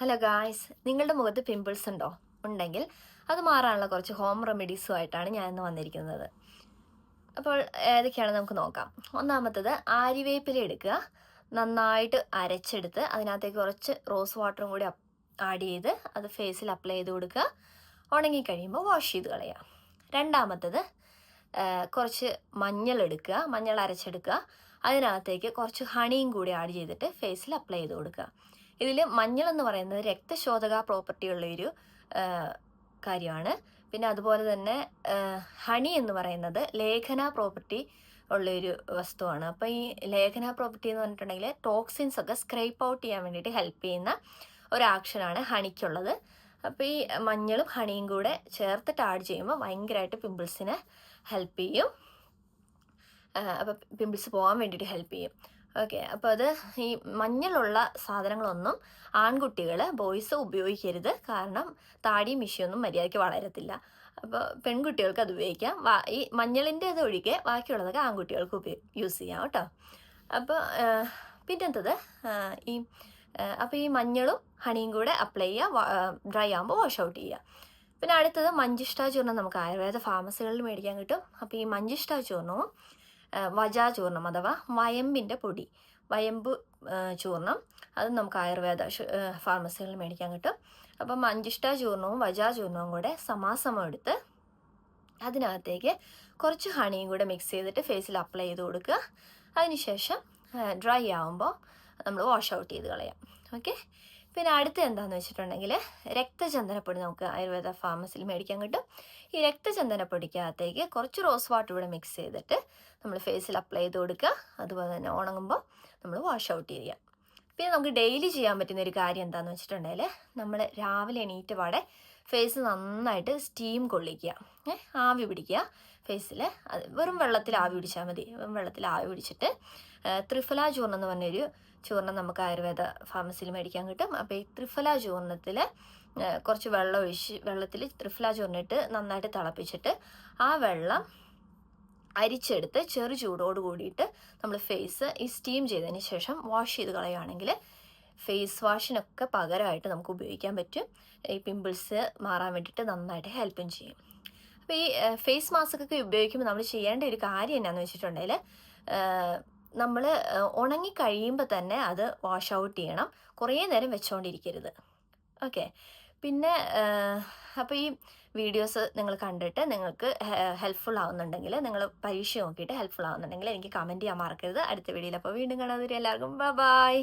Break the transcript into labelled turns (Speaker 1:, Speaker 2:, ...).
Speaker 1: Hello guys നിങ്ങളുടെ മുഖത്ത് pimples ഉണ്ടോ? ഉണ്ടെങ്കിൽ അത് മാറാനുള്ള കുറച്ച് ഹോം റെമഡീസുമായിട്ടാണ് ഞാൻ ഇന്ന് വന്നിരിക്കുന്നത്. അപ്പോൾ ഏതൊക്കെയാണ് നമുക്ക് നോക്കാം. ഒന്നാമത്തത് ആരിവേപ്പില എടുക്കുക. നന്നായിട്ട് അരച്ചെടുത്ത് അതിനകത്തേക്ക് കുറച്ച് റോസ് വാട്ടറും കൂടി ആഡ് ചെയ്ത് അത് ഫേസിൽ അപ്ലൈ ചെയ്ത് കൊടുക്കുക. ഉണങ്ങി കഴിയുമ്പോൾ വാഷ് ചെയ്ത് കളയുക രണ്ടാമത്തത് കുറച്ച് മഞ്ഞൾ എടുക്കുക. മഞ്ഞൾ അരച്ചെടുക്കുക. അതിനകത്തേക്ക് കുറച്ച് ഹണിയും കൂടി ആഡ് ചെയ്തിട്ട് ഫേസിൽ അപ്ലൈ ചെയ്ത് കൊടുക്കുക. ഇതിൽ മഞ്ഞൾ എന്ന് പറയുന്നത് രക്തശോധക പ്രോപ്പർട്ടി ഉള്ള ഒരു കാര്യമാണ്. പിന്നെ അതുപോലെ തന്നെ ഹണി എന്ന് പറയുന്നത് ലേഖന പ്രോപ്പർട്ടി ഉള്ളൊരു വസ്തുവാണ്. അപ്പോൾ ഈ ലേഖന പ്രോപ്പർട്ടി എന്ന് പറഞ്ഞിട്ടുണ്ടെങ്കിൽ ടോക്സിൻസ് ഒക്കെ സ്ക്രൈപ്പ് ഔട്ട് ചെയ്യാൻ വേണ്ടിയിട്ട് ഹെൽപ്പ് ചെയ്യുന്ന ഒരു ആക്ഷനാണ് ഹണിക്കുള്ളത്. അപ്പോൾ ഈ മഞ്ഞളും ഹണിയും കൂടെ ചേർത്തിട്ട് ആഡ് ചെയ്യുമ്പോൾ ഭയങ്കരമായിട്ട് പിമ്പിൾസിനെ ഹെൽപ്പ് ചെയ്യും. അപ്പോൾ പിമ്പിൾസ് പോകാൻ വേണ്ടിയിട്ട് ഹെൽപ്പ് ചെയ്യും. ഓക്കെ അപ്പോൾ അത് ഈ മഞ്ഞളുള്ള സാധനങ്ങളൊന്നും ആൺകുട്ടികൾ ബോയ്സ് ഉപയോഗിക്കരുത്. കാരണം താടിയും മിഷിയൊന്നും മര്യാദയ്ക്ക് വളരത്തില്ല. അപ്പോൾ പെൺകുട്ടികൾക്ക് അത് ഉപയോഗിക്കാം. ഈ മഞ്ഞളിന്റെ അത് ഒഴികെ ബാക്കിയുള്ളതൊക്കെ ആൺകുട്ടികൾക്ക് ഉപയോഗി യൂസ് ചെയ്യാം കേട്ടോ. അപ്പോൾ പിന്നെത്തത് ഈ അപ്പോൾ ഈ മഞ്ഞളും ഹണിയും കൂടെ അപ്ലൈ ചെയ്യുക ഡ്രൈ ആകുമ്പോൾ വാഷ് ഔട്ട് ചെയ്യുക പിന്നെ അടുത്തത് മഞ്ചിഷ്ട ചൂർണം നമുക്ക് ആയുർവേദ ഫാർമസികളിൽ മേടിക്കാൻ കിട്ടും. അപ്പോൾ ഈ മഞ്ചിഷ്ട ചൂർണവും വജാ ചൂർണം അഥവാ വയമ്പിന്റെ പൊടി. വയമ്പ് ചൂർണം അത് നമുക്ക് ആയുർവേദ ഫാർമസികളിൽ മേടിക്കാൻ കിട്ടും. അപ്പം മഞ്ചിഷ്ട ചൂർണവും വജാ ചൂർണവും കൂടെ സമാസമം എടുത്ത് അതിനകത്തേക്ക് കുറച്ച് ഹണിയും കൂടെ മിക്സ് ചെയ്തിട്ട് ഫേസിൽ അപ്ലൈ ചെയ്ത് കൊടുക്കുക. അതിനുശേഷം ഡ്രൈ ആവുമ്പോൾ നമ്മൾ വാഷ് ഔട്ട് ചെയ്ത് കളയാം. ഓക്കെ പിന്നെ അടുത്ത എന്താണെന്ന് വെച്ചിട്ടുണ്ടെങ്കിൽ രക്തചന്ദനപ്പൊടി നമുക്ക് ആയുർവേദ ഫാർമസിയിൽ മേടിക്കാൻ കിട്ടും. ഈ രക്തചന്ദനപ്പൊടിക്കകത്തേക്ക് കുറച്ച് റോസ് വാട്ടർ ഇവിടെ മിക്സ് ചെയ്തിട്ട് നമ്മൾ ഫേസിൽ അപ്ലൈ ചെയ്ത് കൊടുക്കുക. അതുപോലെ തന്നെ ഉണങ്ങുമ്പോൾ നമ്മൾ വാഷ് ഔട്ട് ചെയ്യുക. പിന്നെ നമുക്ക് ഡെയിലി ചെയ്യാൻ പറ്റുന്ന ഒരു കാര്യം എന്താണെന്ന് വെച്ചിട്ടുണ്ടെങ്കിൽ നമ്മൾ രാവിലെ എണീറ്റ് പാടെ ഫേസ് നന്നായിട്ട് സ്റ്റീം കൊള്ളിക്കുക. ആവി പിടിക്കുക ഫേസിൽ അത് വെറും വെള്ളത്തിൽ ആവി പിടിച്ചാൽ മതി. വെറും വെള്ളത്തിൽ ആവി പിടിച്ചിട്ട് ത്രിഫല ചൂർണം എന്ന് പറഞ്ഞൊരു ചൂർണം നമുക്ക് ആയുർവേദ ഫാർമസിയിൽ മേടിക്കാൻ കിട്ടും. അപ്പോൾ ഈ ത്രിഫല ചൂർണത്തിൽ കുറച്ച് വെള്ളം ഒഴിച്ച് വെള്ളത്തിൽ ത്രിഫല ചൂർണിട്ട് നന്നായിട്ട് തിളപ്പിച്ചിട്ട് ആ വെള്ളം അരിച്ചെടുത്ത് ചെറു ചൂടോട് കൂടിയിട്ട് നമ്മൾ ഫേസ് ഈ സ്റ്റീം ചെയ്തതിന് ശേഷം വാഷ് ചെയ്ത് കളയുകയാണെങ്കിൽ ഫേസ് വാഷിനൊക്കെ പകരമായിട്ട് നമുക്ക് ഉപയോഗിക്കാൻ പറ്റും. ഈ പിമ്പിൾസ് മാറാൻ വേണ്ടിയിട്ട് നന്നായിട്ട് ഹെൽപ്പും ചെയ്യും. അപ്പോൾ ഈ ഫേസ് മാസ്ക് ഒക്കെ ഉപയോഗിക്കുമ്പോൾ നമ്മൾ ചെയ്യേണ്ട ഒരു കാര്യം എന്നാന്ന് വെച്ചിട്ടുണ്ടെങ്കിൽ നമ്മൾ ഉണങ്ങി കഴിയുമ്പോൾ തന്നെ അത് വാഷ് ഔട്ട് ചെയ്യണം. കുറേ നേരം വെച്ചുകൊണ്ടിരിക്കരുത് ഓക്കെ പിന്നെ അപ്പോൾ ഈ വീഡിയോസ് നിങ്ങൾ കണ്ടിട്ട് നിങ്ങൾക്ക് ഹെൽപ്ഫുൾ ആവുന്നുണ്ടെങ്കിൽ നിങ്ങൾ പരീക്ഷ നോക്കിയിട്ട് ഹെൽപ്ഫുൾ ആവുന്നുണ്ടെങ്കിൽ എനിക്ക് കമന്റ് ചെയ്യാൻ മറക്കരുത്. അടുത്ത വീഡിയോയിൽ അപ്പോൾ വീണ്ടും കാണാൻ എല്ലാവർക്കും ബൈ